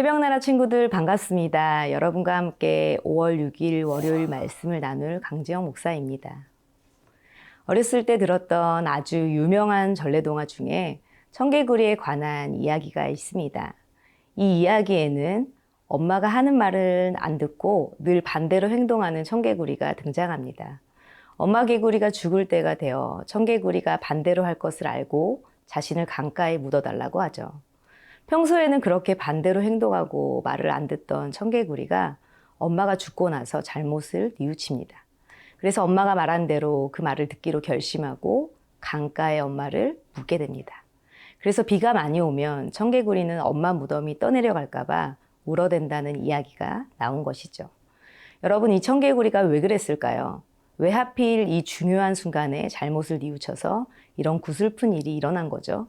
새벽나라 친구들 반갑습니다. 여러분과 함께 5월 6일 월요일 말씀을 나눌 강지영 목사입니다. 어렸을 때 들었던 아주 유명한 전래동화 중에 청개구리에 관한 이야기가 있습니다. 이 이야기에는 엄마가 하는 말을 안 듣고 늘 반대로 행동하는 청개구리가 등장합니다. 엄마 개구리가 죽을 때가 되어 청개구리가 반대로 할 것을 알고 자신을 강가에 묻어달라고 하죠. 평소에는 그렇게 반대로 행동하고 말을 안 듣던 청개구리가 엄마가 죽고 나서 잘못을 뉘우칩니다. 그래서 엄마가 말한 대로 그 말을 듣기로 결심하고 강가에 엄마를 묻게 됩니다. 그래서 비가 많이 오면 청개구리는 엄마 무덤이 떠내려갈까봐 울어댄다는 이야기가 나온 것이죠. 여러분, 이 청개구리가 왜 그랬을까요? 왜 하필 이 중요한 순간에 잘못을 뉘우쳐서 이런 구슬픈 일이 일어난 거죠?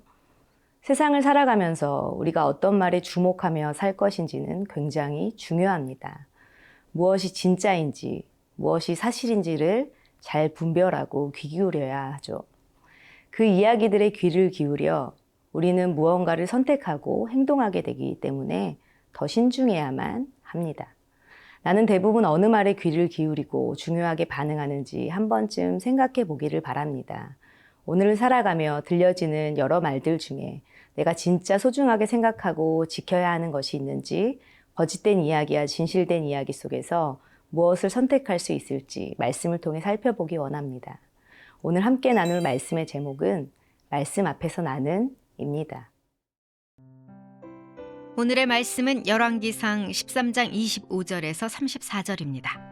세상을 살아가면서 우리가 어떤 말에 주목하며 살 것인지는 굉장히 중요합니다. 무엇이 진짜인지, 무엇이 사실인지를 잘 분별하고 귀 기울여야 하죠. 그 이야기들의 귀를 기울여 우리는 무언가를 선택하고 행동하게 되기 때문에 더 신중해야만 합니다. 나는 대부분 어느 말에 귀를 기울이고 중요하게 반응하는지 한 번쯤 생각해 보기를 바랍니다. 오늘을 살아가며 들려지는 여러 말들 중에 내가 진짜 소중하게 생각하고 지켜야 하는 것이 있는지 거짓된 이야기와 진실된 이야기 속에서 무엇을 선택할 수 있을지 말씀을 통해 살펴보기 원합니다. 오늘 함께 나눌 말씀의 제목은 말씀 앞에서 나는 입니다. 오늘의 말씀은 열왕기상 13장 25절에서 34절입니다.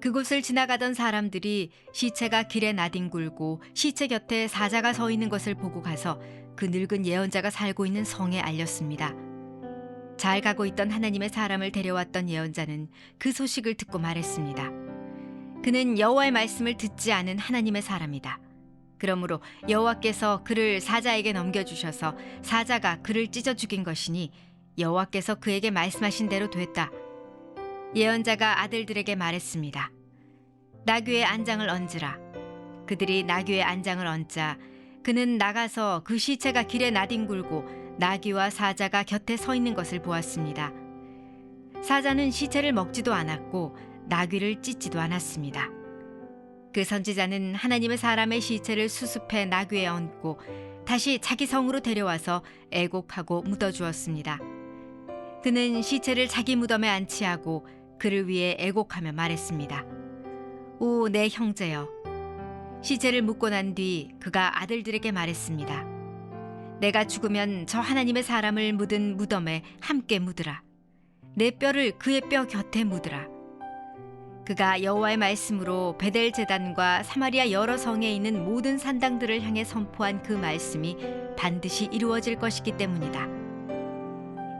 그곳을 지나가던 사람들이 시체가 길에 나뒹굴고 시체 곁에 사자가 서 있는 것을 보고 가서 그 늙은 예언자가 살고 있는 성에 알렸습니다. 잘 가고 있던 하나님의 사람을 데려왔던 예언자는 그 소식을 듣고 말했습니다. 그는 여호와의 말씀을 듣지 않은 하나님의 사람이다. 그러므로 여호와께서 그를 사자에게 넘겨주셔서 사자가 그를 찢어 죽인 것이니 여호와께서 그에게 말씀하신 대로 됐다. 예언자가 아들들에게 말했습니다. 나귀의 안장을 얹으라. 그들이 나귀의 안장을 얹자 그는 나가서 그 시체가 길에 나뒹굴고 나귀와 사자가 곁에 서 있는 것을 보았습니다. 사자는 시체를 먹지도 않았고 나귀를 찢지도 않았습니다. 그 선지자는 하나님의 사람의 시체를 수습해 나귀에 얹고 다시 자기 성으로 데려와서 애곡하고 묻어주었습니다. 그는 시체를 자기 무덤에 안치하고 그를 위해 애곡하며 말했습니다. 오, 내 형제여. 시체를 묻고 난 뒤 그가 아들들에게 말했습니다. 내가 죽으면 저 하나님의 사람을 묻은 무덤에 함께 묻으라. 내 뼈를 그의 뼈 곁에 묻으라. 그가 여호와의 말씀으로 베델 제단과 사마리아 여러 성에 있는 모든 산당들을 향해 선포한 그 말씀이 반드시 이루어질 것이기 때문이다.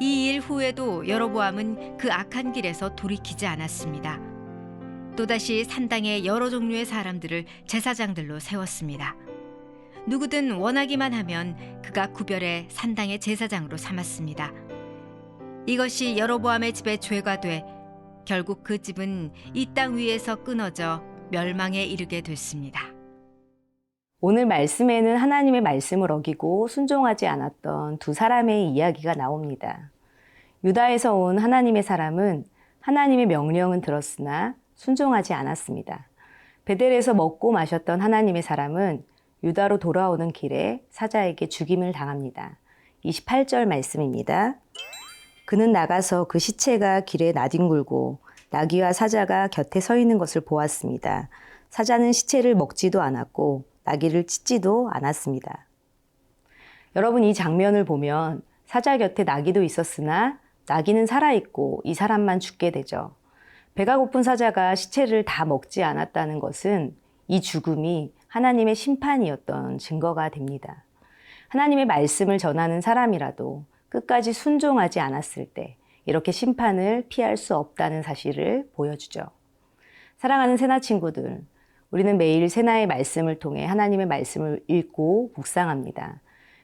이 일 후에도 여로보암은 그 악한 길에서 돌이키지 않았습니다. 또다시 산당에 여러 종류의 사람들을 제사장들로 세웠습니다. 누구든 원하기만 하면 그가 구별해 산당의 제사장으로 삼았습니다. 이것이 여로보암의 집의 죄가 돼 결국 그 집은 이 땅 위에서 끊어져 멸망에 이르게 됐습니다. 오늘 말씀에는 하나님의 말씀을 어기고 순종하지 않았던 두 사람의 이야기가 나옵니다. 유다에서 온 하나님의 사람은 하나님의 명령은 들었으나 순종하지 않았습니다. 베델에서 먹고 마셨던 하나님의 사람은 유다로 돌아오는 길에 사자에게 죽임을 당합니다. 28절 말씀입니다. 그는 나가서 그 시체가 길에 나뒹굴고 나귀와 사자가 곁에 서 있는 것을 보았습니다. 사자는 시체를 먹지도 않았고 나귀를 찢지도 않았습니다. 여러분 이 장면을 보면 사자 곁에 나귀도 있었으나 나귀는 살아있고 이 사람만 죽게 되죠. 배가 고픈 사자가 시체를 다 먹지 않았다는 것은 이 죽음이 하나님의 심판이었던 증거가 됩니다. 하나님의 말씀을 전하는 사람이라도 끝까지 순종하지 않았을 때 이렇게 심판을 피할 수 없다는 사실을 보여주죠. 사랑하는 세나 친구들, 우리는 매일 세나의 말씀을 통해 하나님의 말씀을 읽고 묵상합니다.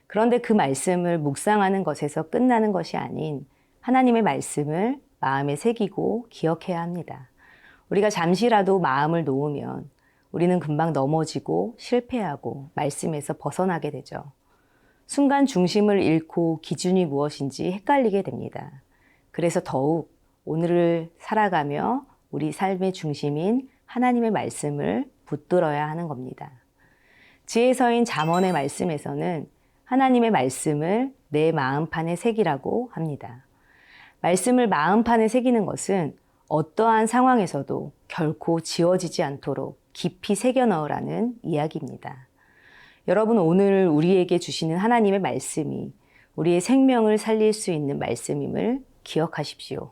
그런데 그 말씀을 묵상하는 것에서 끝나는 것이 아닌 하나님의 말씀을 마음에 새기고 기억해야 합니다. 우리가 잠시라도 마음을 놓으면 우리는 금방 넘어지고 실패하고 말씀에서 벗어나게 되죠. 순간 중심을 잃고 기준이 무엇인지 헷갈리게 됩니다. 그래서 더욱 오늘을 살아가며 우리 삶의 중심인 하나님의 말씀을 붙들어야 하는 겁니다. 지혜서인 잠언의 말씀에서는 하나님의 말씀을 내 마음판에 새기라고 합니다. 말씀을 마음판에 새기는 것은 어떠한 상황에서도 결코 지워지지 않도록 깊이 새겨 넣으라는 이야기입니다. 여러분 오늘 우리에게 주시는 하나님의 말씀이 우리의 생명을 살릴 수 있는 말씀임을 기억하십시오.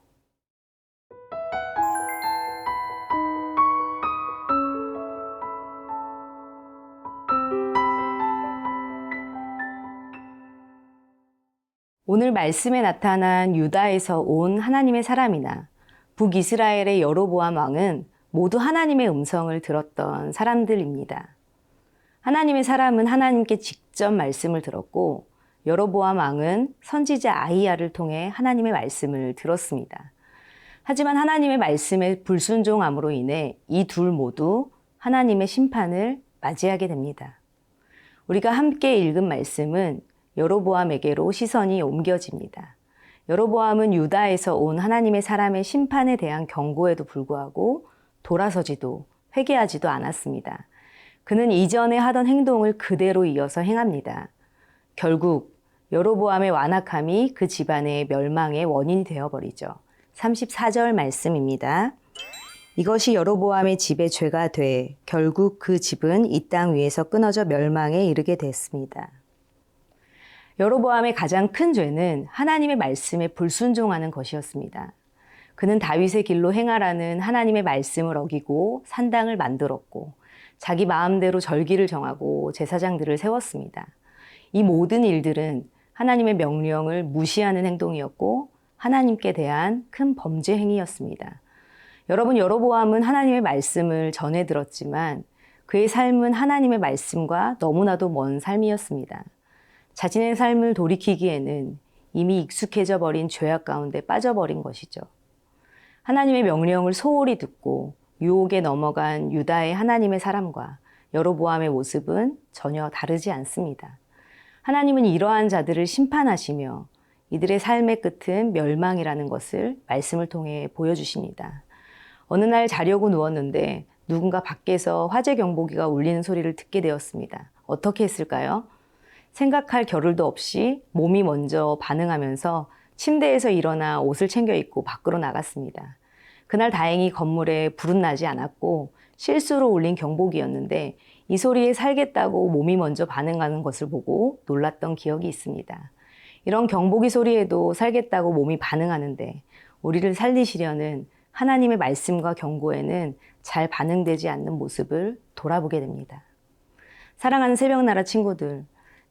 오늘 말씀에 나타난 유다에서 온 하나님의 사람이나 북이스라엘의 여로보암 왕은 모두 하나님의 음성을 들었던 사람들입니다. 하나님의 사람은 하나님께 직접 말씀을 들었고 여로보암 왕은 선지자 아이야를 통해 하나님의 말씀을 들었습니다. 하지만 하나님의 말씀에 불순종함으로 인해 이 둘 모두 하나님의 심판을 맞이하게 됩니다. 우리가 함께 읽은 말씀은 여로보암에게로 시선이 옮겨집니다. 여로보암은 유다에서 온 하나님의 사람의 심판에 대한 경고에도 불구하고 돌아서지도 회개하지도 않았습니다. 그는 이전에 하던 행동을 그대로 이어서 행합니다. 결국 여로보암의 완악함이 그 집안의 멸망의 원인이 되어버리죠. 34절 말씀입니다. 이것이 여로보암의 집의 죄가 돼 결국 그 집은 이 땅 위에서 끊어져 멸망에 이르게 됐습니다. 여로보암의 가장 큰 죄는 하나님의 말씀에 불순종하는 것이었습니다. 그는 다윗의 길로 행하라는 하나님의 말씀을 어기고 산당을 만들었고 자기 마음대로 절기를 정하고 제사장들을 세웠습니다. 이 모든 일들은 하나님의 명령을 무시하는 행동이었고 하나님께 대한 큰 범죄 행위였습니다. 여러분 여로보암은 하나님의 말씀을 전해 들었지만 그의 삶은 하나님의 말씀과 너무나도 먼 삶이었습니다. 자신의 삶을 돌이키기에는 이미 익숙해져 버린 죄악 가운데 빠져버린 것이죠. 하나님의 명령을 소홀히 듣고 유혹에 넘어간 유다의 하나님의 사람과 여로보암의 모습은 전혀 다르지 않습니다. 하나님은 이러한 자들을 심판하시며 이들의 삶의 끝은 멸망이라는 것을 말씀을 통해 보여주십니다. 어느 날 자려고 누웠는데 누군가 밖에서 화재 경보기가 울리는 소리를 듣게 되었습니다. 어떻게 했을까요? 생각할 겨를도 없이 몸이 먼저 반응하면서 침대에서 일어나 옷을 챙겨 입고 밖으로 나갔습니다. 그날 다행히 건물에 불은 나지 않았고 실수로 울린 경보기였는데 이 소리에 살겠다고 몸이 먼저 반응하는 것을 보고 놀랐던 기억이 있습니다. 이런 경보기 소리에도 살겠다고 몸이 반응하는데 우리를 살리시려는 하나님의 말씀과 경고에는 잘 반응되지 않는 모습을 돌아보게 됩니다. 사랑하는 새벽 나라 친구들,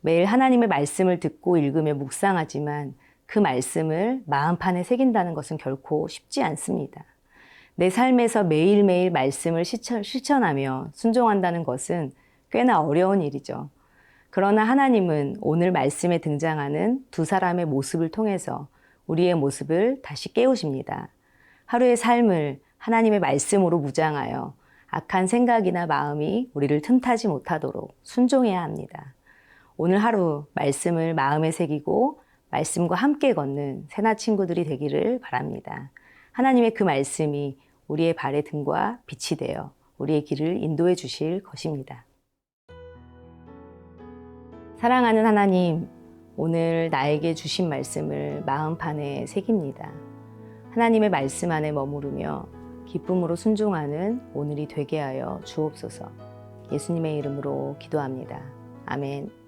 매일 하나님의 말씀을 듣고 읽으며 묵상하지만 그 말씀을 마음판에 새긴다는 것은 결코 쉽지 않습니다. 내 삶에서 매일매일 말씀을 실천 하며 순종한다는 것은 꽤나 어려운 일이죠. 그러나 하나님은 오늘 말씀에 등장하는 두 사람의 모습을 통해서 우리의 모습을 다시 깨우십니다. 하루의 삶을 하나님의 말씀으로 무장하여 악한 생각이나 마음이 우리를 틈타지 못하도록 순종해야 합니다. 오늘 하루 말씀을 마음에 새기고 말씀과 함께 걷는 새나 친구들이 되기를 바랍니다. 하나님의 그 말씀이 우리의 발의 등과 빛이 되어 우리의 길을 인도해 주실 것입니다. 사랑하는 하나님, 오늘 나에게 주신 말씀을 마음판에 새깁니다. 하나님의 말씀 안에 머무르며 기쁨으로 순종하는 오늘이 되게 하여 주옵소서. 예수님의 이름으로 기도합니다. 아멘.